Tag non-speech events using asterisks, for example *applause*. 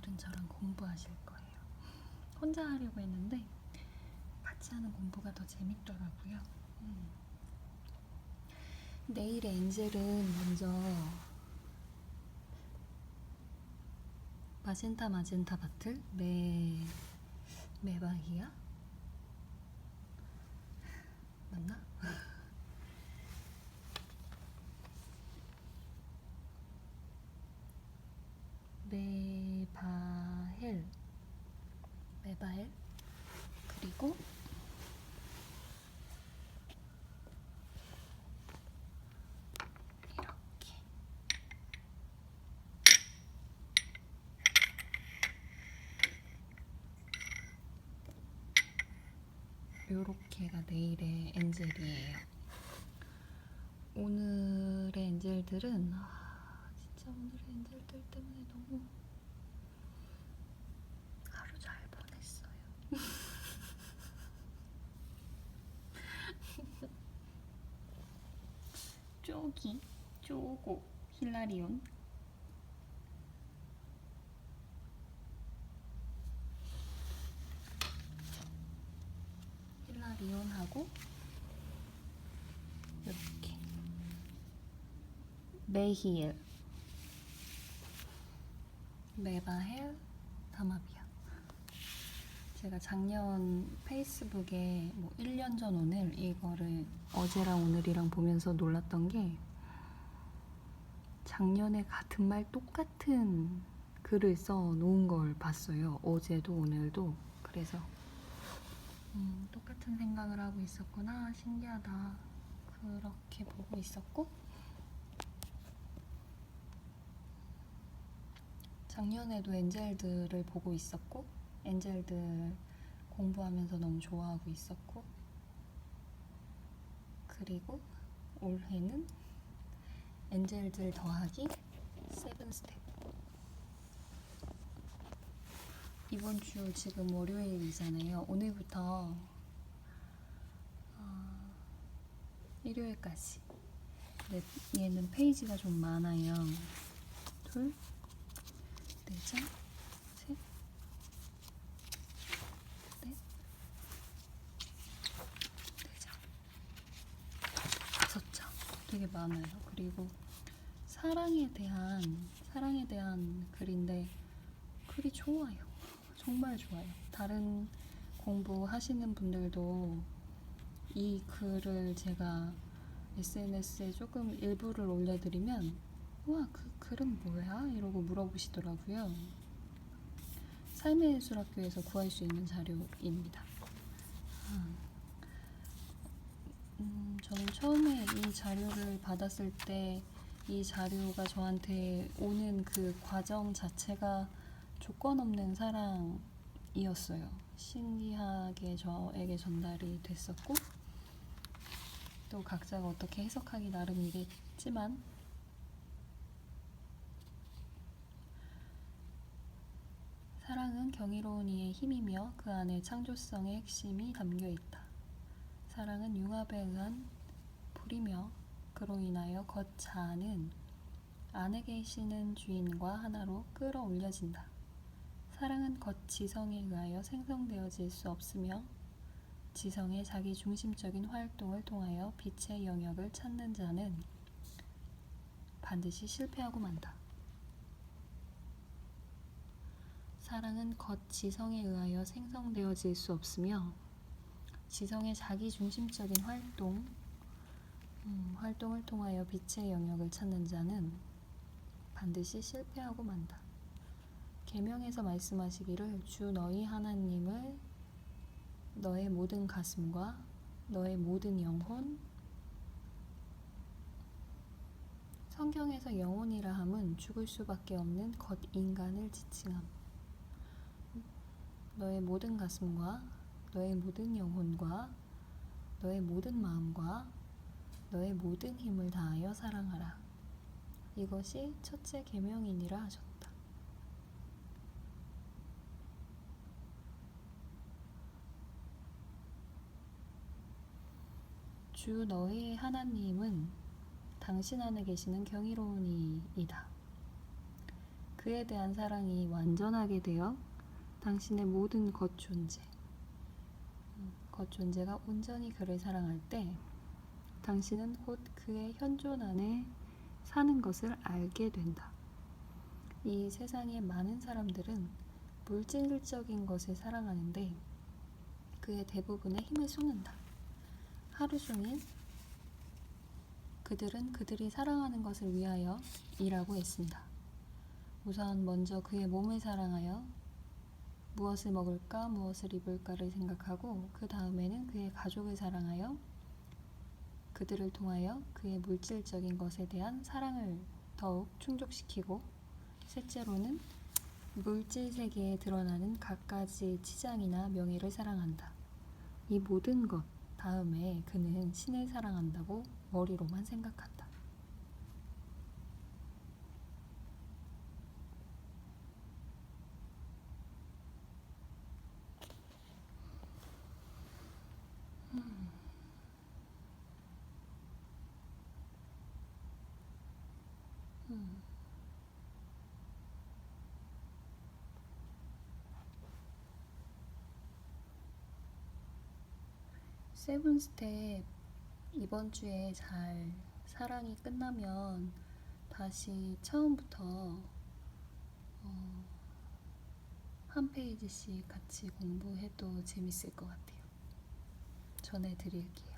오늘은 저랑 공부하실 거예요. 혼자 하려고 했는데 같이 하는 공부가 더 재밌더라고요. 음. 내일의 엔젤은 먼저 마젠타 마젠타 바틀 메 메바히야 맞나? 메바헬 메바헬 그리고 이렇게 요렇게가 내일의 엔젤이에요. 오늘의 엔젤들은 아, 진짜 오늘의 엔젤들 때문에 너무 하루 잘 보냈어요. *laughs* 쪼기, 쪼고, 힐라리온. 힐라리온 하고 이렇게 메히엘, 메바헬, 다마비아. 제가 작년 페이스북에 뭐 1년 전 오늘 이거를 어제랑 오늘이랑 보면서 놀랐던 게 작년에 같은 말 똑같은 글을 써 놓은 걸 봤어요. 어제도 오늘도. 그래서 음, 똑같은 생각을 하고 있었구나. 신기하다. 그렇게 보고 있었고 작년에도 엔젤들을 보고 있었고 엔젤들 공부하면서 너무 좋아하고 있었고 그리고 올해는 엔젤들 더하기 세븐 스텝 이번 주 지금 월요일이잖아요 오늘부터 어, 일요일까지 근데 얘는 페이지가 좀 많아요 둘, 네 장, 셋, 넷, 네 장, 다섯 장. 되게 많아요. 그리고 사랑에 대한 사랑에 대한 글인데 글이 좋아요. 정말 좋아요. 다른 공부하시는 분들도 이 글을 제가 SNS에 조금 일부를 올려드리면 와, 그 글은 뭐야? 이러고 물어보시더라고요. 삶의 예술학교에서 구할 수 있는 자료입니다. 아, 음, 저는 처음에 이 자료를 받았을 때 이 자료가 저한테 오는 그 과정 자체가 조건 없는 사랑이었어요. 신기하게 저에게 전달이 됐었고, 또 각자가 어떻게 해석하기 나름이겠지만, 사랑은 경이로운 이의 힘이며 그 안에 창조성의 핵심이 담겨 있다. 사랑은 융합에 의한 불이며 그로 인하여 겉자는 안에 계시는 주인과 하나로 끌어올려진다. 사랑은 겉 지성에 의하여 생성되어질 수 없으며 지성의 자기 중심적인 활동을 통하여 빛의 영역을 찾는 자는 반드시 실패하고 만다. 사랑은 겉 지성에 의하여 생성되어질 수 없으며 지성의 자기 중심적인 활동, 음, 활동을 통하여 빛의 영역을 찾는 자는 반드시 실패하고 만다. 계명에서 말씀하시기를 주 너희 하나님을 너의 모든 가슴과 너의 모든 영혼 성경에서 영혼이라 함은 죽을 수밖에 없는 겉 인간을 지칭함. 너의 모든 가슴과 너의 모든 영혼과 너의 모든 마음과 너의 모든 힘을 다하여 사랑하라. 이것이 첫째 계명이니라 하셨다. 주 너의 하나님은 당신 안에 계시는 경이로운 이이다. 그에 대한 사랑이 완전하게 되어 당신의 모든 것 존재, 음, 것 존재가 온전히 그를 사랑할 때 당신은 곧 그의 현존 안에 사는 것을 알게 된다. 이 세상의 많은 사람들은 물질적인 것을 사랑하는데 그의 대부분의 힘을 쏟는다. 하루 종일 그들은 그들이 사랑하는 것을 위하여 일하고 애쓴다. 우선 먼저 그의 몸을 사랑하여 무엇을 먹을까, 무엇을 입을까를 생각하고 그 다음에는 그의 가족을 사랑하여 그들을 통하여 그의 물질적인 것에 대한 사랑을 더욱 충족시키고 셋째로는 물질 세계에 드러나는 갖가지 치장이나 명예를 사랑한다. 이 모든 것 다음에 그는 신을 사랑한다고 머리로만 생각한다. 세븐 스텝 이번 주에 잘 사랑이 끝나면 다시 처음부터 어, 한 페이지씩 같이 공부해도 재밌을 것 같아요. 전해드릴게요.